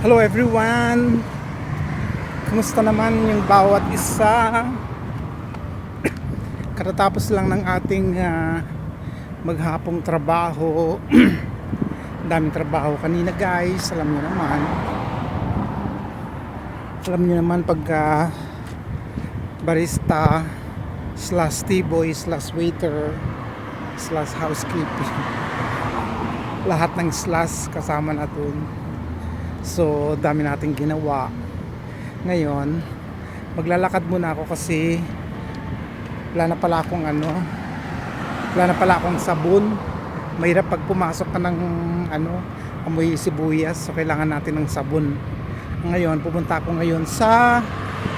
Hello everyone! Kumusta naman yung bawat isa? Katatapos lang ng ating ah, maghapong trabaho. Daming trabaho kanina guys, alam niyo naman. Alam niyo naman pagka barista slash boy slash waiter slash housekeeping lahat ng slash kasama na dun So, dami nating ginawa. Ngayon, maglalakad muna ako kasi wala na pala akong ano, wala na pala akong sabon. Mahirap pag pumasok ka ng ano, amoy sibuyas, so kailangan natin ng sabon. Ngayon, pupunta ako ngayon sa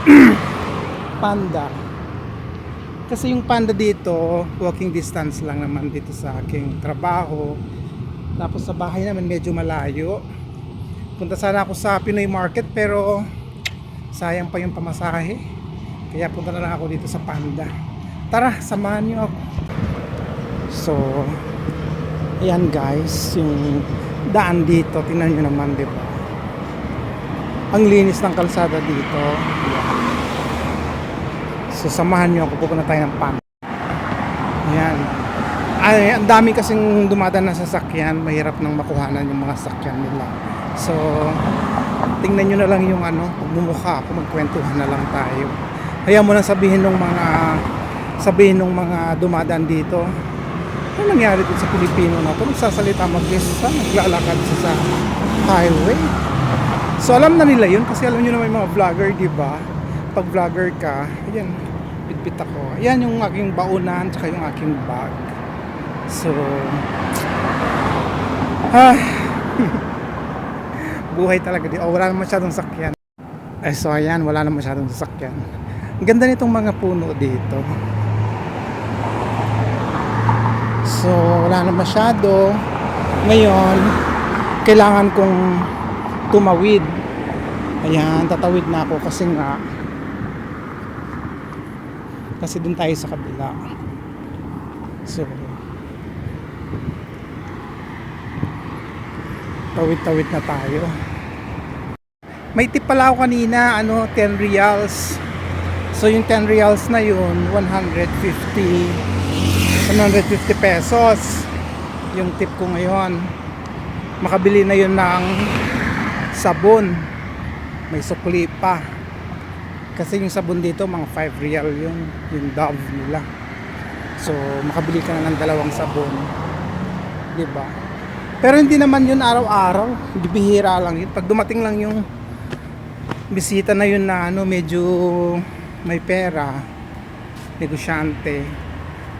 Panda. Kasi yung Panda dito, walking distance lang naman dito sa aking trabaho. Tapos sa bahay naman medyo malayo punta sana ako sa Pinoy Market pero sayang pa yung pamasahe. Kaya punta na lang ako dito sa Panda. Tara samahan niyo ako. So ayan guys yung daan dito. Tingnan nyo naman di ang linis ng kalsada dito. Ayan. so samahan niyo ako. Pupunta tayo ng Panda. Ayan. Ay, ang dami kasing dumadaan na sasakyan. Mahirap nang makuhanan yung mga sasakyan nila So, tingnan nyo na lang yung ano, pagmumukha ako, magkwentuhan na lang tayo. Kaya mo na sabihin ng mga sabihin ng mga dumadaan dito. Ano nangyari dito sa Pilipino na to? Nagsasalita mag-isa, naglalakad siya sa highway. So, alam na nila yun kasi alam nyo naman yung mga vlogger, di ba? Pag vlogger ka, ayan, bitbit ako. Ayan yung aking baunan, tsaka yung aking bag. So, ah, buhay talaga di. Oh, wala na masyadong sakyan. Eh, so ayan, wala na masyadong sasakyan. Ang ganda nitong mga puno dito. So, wala na masyado. Ngayon, kailangan kong tumawid. Ayan, tatawid na ako kasi nga kasi dun tayo sa kabila. So, tawid-tawid na tayo. May tip pala ako kanina, ano, 10 reals. So yung 10 reals na yun, 150 150 pesos. Yung tip ko ngayon. Makabili na yun ng sabon. May sukli pa. Kasi yung sabon dito, mga 5 real yun. Yung Dove nila. So, makabili ka na ng dalawang sabon. 'Di ba? Pero hindi naman yun araw-araw. Bihira lang yun. Pag dumating lang yung bisita na yun na ano, medyo may pera, negosyante,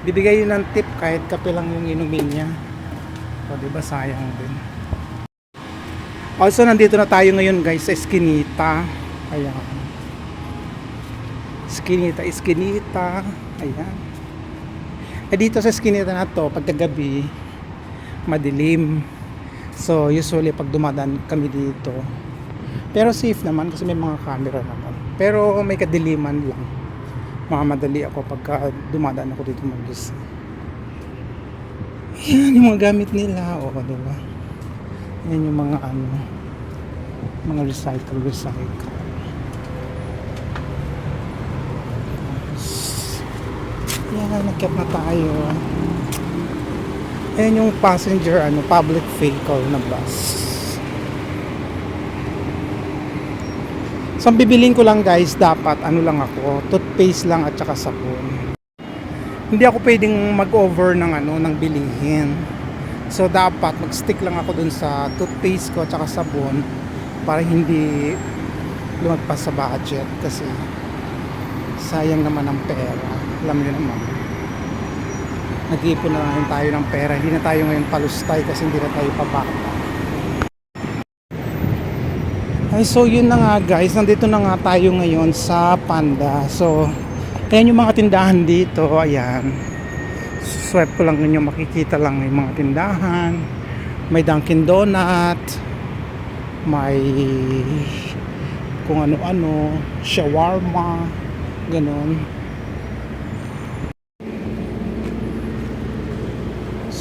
bibigay yun ng tip kahit kape lang yung inumin niya. O, diba sayang din. Also, nandito na tayo ngayon guys sa Eskinita. Ayan. Eskinita, Eskinita. Ayan. Eh dito sa Eskinita na to, pagkagabi, madilim. So, usually pag dumadaan kami dito. Pero safe naman kasi may mga camera naman. Pero may kadiliman lang. Makamadali ako pagka dumadaan ako dito mag-isa. Yan yung mga gamit nila. O, ba? Yan yung mga ano, mga recycle, recycle. Yan, nagkat na tayo. Ayan yung passenger, ano, public vehicle na bus. So, bibilin ko lang guys, dapat, ano lang ako, toothpaste lang at saka sabon. Hindi ako pwedeng mag-over ng ano, ng bilihin. So, dapat mag-stick lang ako dun sa toothpaste ko at saka sabon para hindi lumagpas sa budget kasi sayang naman ang pera. Alam niyo naman nag-iipon na lang tayo ng pera. Hindi na tayo ngayon palustay kasi hindi na tayo pabata. Ay, so yun na nga guys. Nandito na nga tayo ngayon sa Panda. So, ayan yung mga tindahan dito. Ayan. Swipe ko lang ninyo makikita lang yung mga tindahan. May Dunkin Donut. May kung ano-ano. Shawarma. Ganon.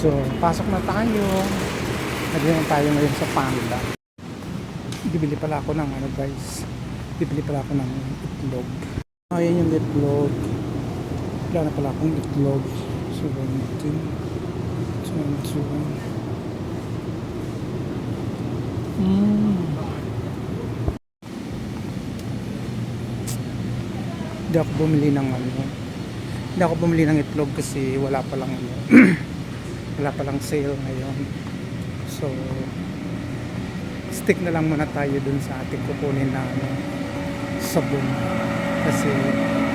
So, pasok na tayo. Nagyan tayo ngayon sa Panda. bibili pala ako ng ano guys. Bibili pala ako ng itlog. Ayan yung itlog. Wala na pala akong itlog. So, 17. 21. Mm. Hindi ako bumili ng ano. Hindi ako bumili ng itlog kasi wala pa lang ano. wala pa lang sale ngayon. So, stick na lang muna tayo dun sa ating kukunin na ano, sabon. Kasi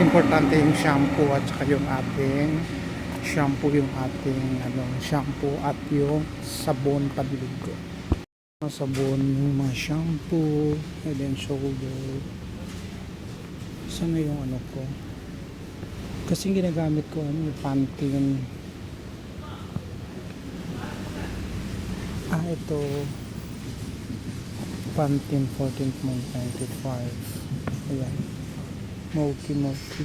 importante yung shampoo at saka yung ating shampoo yung ating ano, shampoo at yung sabon panligo. Mga sabon, yung mga shampoo, head and shoulder. Saan na yung ano ko? Kasi ginagamit ko ano, yung Pantene. Ah, ito. Pantene 14.95. Ayan. Milky Milky.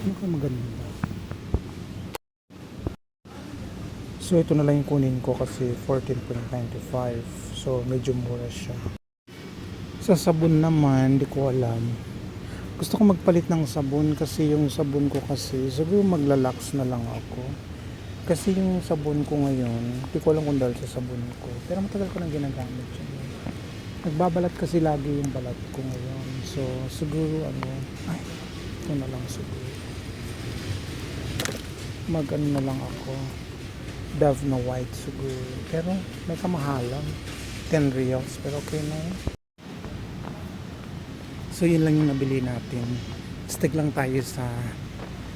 Ano ka maganda? So ito na lang yung kunin ko kasi 14.95. So medyo mura siya. Sa sabon naman, hindi ko alam. Gusto ko magpalit ng sabon kasi yung sabon ko kasi siguro maglalax na lang ako. Kasi yung sabon ko ngayon, hindi ko alam kung dahil sa sabon ko. Pero matagal ko nang ginagamit siya. Nagbabalat kasi lagi yung balat ko ngayon. So siguro ano, ay, ito na lang siguro. Mag ano na lang ako. Dove na white siguro. Pero may kamahalan. 10 reals. Pero okay na yun. So yun lang yung nabili natin. Stick lang tayo sa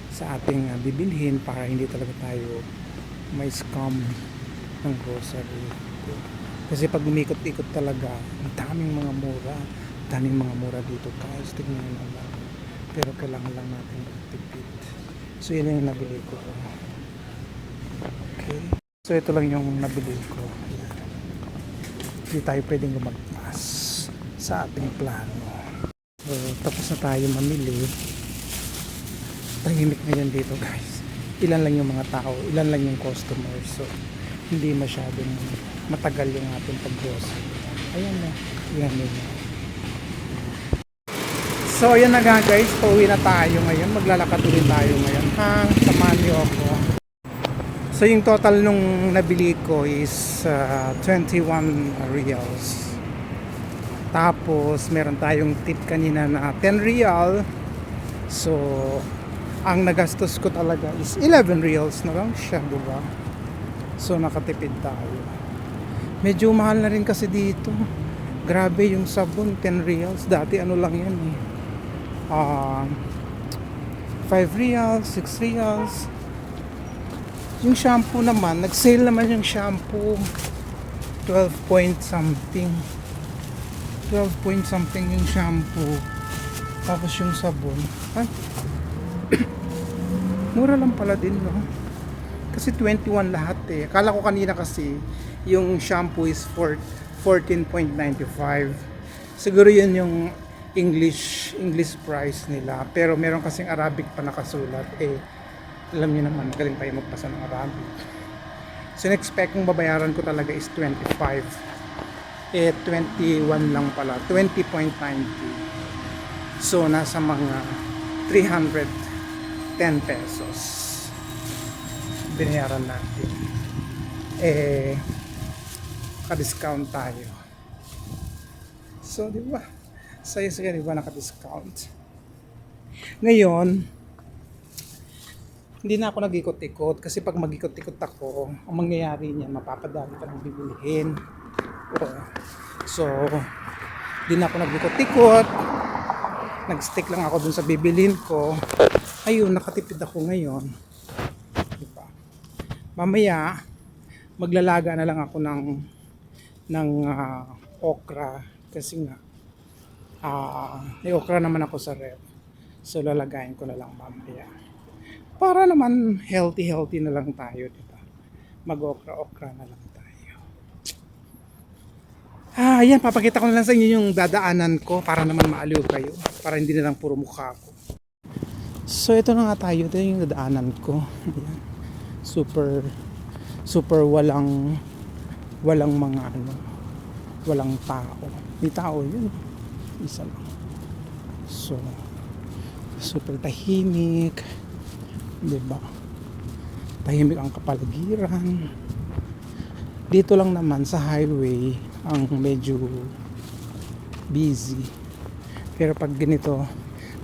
sa ating uh, bibilhin para hindi talaga tayo may scam ng grocery. Kasi pag umikot-ikot talaga, ang daming mga mura. Daming mga mura dito guys. Tignan nyo lang. Pero kailangan lang natin magtipid. So yun lang yung nabili ko. Okay. So ito lang yung nabili ko. Hindi tayo pwedeng lumagpas sa ating plano. So, tapos na tayo mamili. Tahimik ngayon dito guys. Ilan lang yung mga tao, ilan lang yung customers. So, hindi masyadong matagal yung ating pag-grocery. Ayan na. Yan yun. So, ayan na nga guys. Pauwi na tayo ngayon. Maglalakad ulit tayo ngayon. Ha, samahan niyo ako. So, yung total nung nabili ko is uh, 21 reals. Tapos, meron tayong tip kanina na 10 real. So, ang nagastos ko talaga is 11 reals na lang siya, di? So, nakatipid tayo. Medyo mahal na rin kasi dito. Grabe yung sabon, 10 reals. Dati ano lang yan eh. Ah, 5 reals, 6 reals. Yung shampoo naman, nag-sale naman yung shampoo. 12 point something. 12 point something yung shampoo. Tapos yung sabon. Ay. Mura lang pala din, no? Kasi 21 lahat eh. Akala ko kanina kasi yung shampoo is for 14.95. Siguro yun yung English English price nila. Pero meron kasing Arabic pa nakasulat. Eh, alam niyo naman, galing tayo magpasa ng Arabic. So, in-expect kong babayaran ko talaga is 25 eh 21 lang pala. 20.90 so nasa mga 310 pesos. Binayaran natin. Eh ka-discount tayo. So di ba? Saya saya di ba naka-discount? Ngayon hindi na ako nag-ikot-ikot kasi pag mag-ikot-ikot ako ang mangyayari niya mapapadami ka ng bibilihin So, di na ako naglikot-tikot. Nag-stick lang ako dun sa bibilin ko. Ayun, nakatipid ako ngayon. Diba? Mamaya, maglalaga na lang ako ng ng ah, okra kasi nga ah may okra naman ako sa ref. So lalagayin ko na lang mamaya. Para naman healthy healthy na lang tayo, di ba? Mag-okra-okra na lang tayo. Ah, ayan, papakita ko na lang sa inyo yung dadaanan ko para naman maaliw kayo. Para hindi na lang puro mukha ko. So, ito na nga tayo. Ito yung dadaanan ko. Ayan. Super, super walang, walang mga ano, walang tao. May tao yun. Isa lang. So, super tahimik. 'Di ba? Tahimik ang kapaligiran. Dito lang naman sa highway ang medyo busy. Pero pag ganito,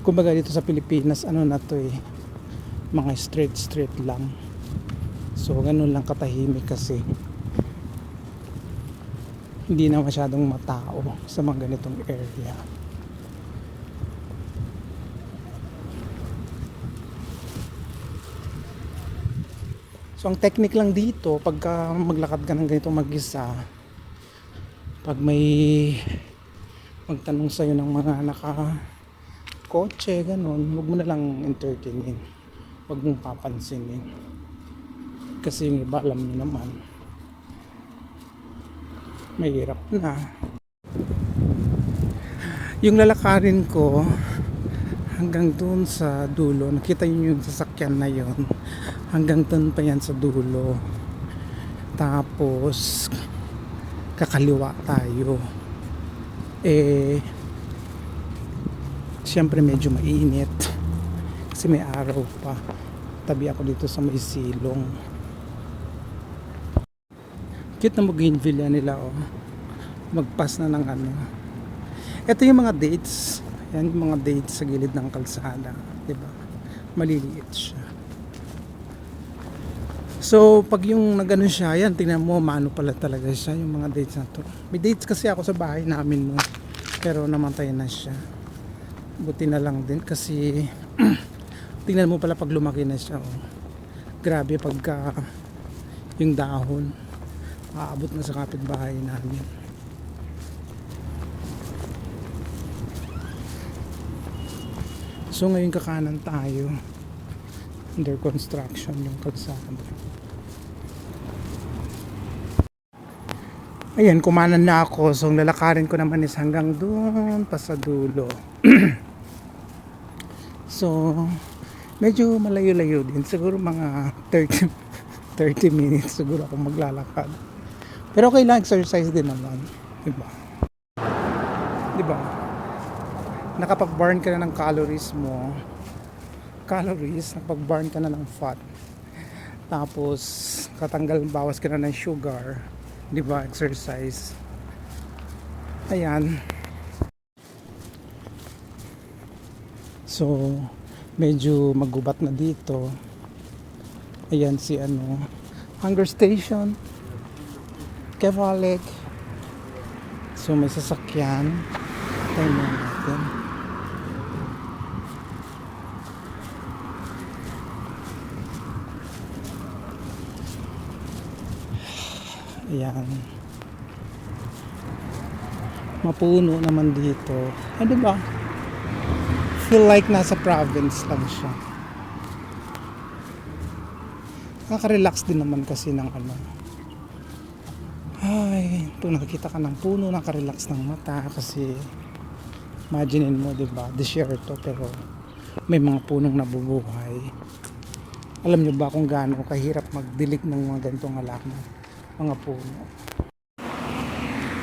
kumbaga dito sa Pilipinas, ano na to eh, mga straight straight lang. So, ganun lang katahimik kasi hindi na masyadong matao sa mga ganitong area. So ang technique lang dito, pagka maglakad ka ng ganito mag-isa, pag may magtanong sa'yo ng mga naka kotse, ganun, huwag mo na lang entertainin. Huwag mong papansinin. Kasi yung iba alam nyo naman, mahirap na. Yung lalakarin ko, hanggang doon sa dulo, nakita nyo yung sasakyan na yon hanggang doon pa yan sa dulo. Tapos, kakaliwa tayo. Eh, siyempre medyo mainit. Kasi may araw pa. Tabi ako dito sa may silong. Cute na bougainvillea nila, oh. Magpas na ng ano. Ito yung mga dates. Yan yung mga dates sa gilid ng kalsada. 'di ba? Maliliit siya. So, pag yung nagano siya, yan, tingnan mo, maano pala talaga siya, yung mga dates na to. May dates kasi ako sa bahay namin no. Pero namatay na siya. Buti na lang din kasi tingnan mo pala pag lumaki na siya. Oh. Grabe pagka yung dahon aabot na sa kapitbahay namin. So ngayon kakanan tayo. Under construction yung kalsada. Ayan, kumanan na ako. So, lalakarin ko naman is hanggang doon pa sa dulo. so, medyo malayo-layo din. Siguro mga 30, 30 minutes siguro ako maglalakad. Pero okay lang, exercise din naman. Diba? Diba? Nakapag-burn ka na ng calories mo. Calories, nakapag-burn ka na ng fat. Tapos, katanggal, bawas ka na ng sugar. Diba? Exercise. Ayan. So, medyo magubat na dito. Ayan si ano, Hunger Station. Kevalik. So may sasakyan. Tayo natin. Ayan. Mapuno naman dito. Ah, di ba? Feel like nasa province lang siya. Nakaka-relax din naman kasi ng ano, ay, ito nakikita ka ng puno, nakarelax ng mata kasi imaginein mo, di ba? Desierto pero may mga punong nabubuhay. Alam nyo ba kung gaano kahirap magdilig ng mga ganitong halaman, mga puno.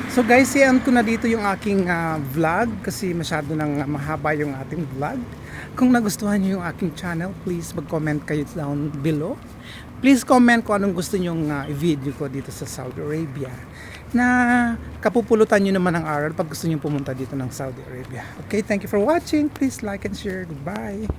So guys, iyan ko na dito yung aking ah, vlog kasi masyado nang mahaba yung ating vlog. Kung nagustuhan niyo yung aking channel, please mag-comment kayo down below. Please comment kung anong gusto nyong uh, i-video ko dito sa Saudi Arabia na kapupulutan nyo naman ang aral pag gusto nyo pumunta dito ng Saudi Arabia. Okay, thank you for watching. Please like and share. Goodbye.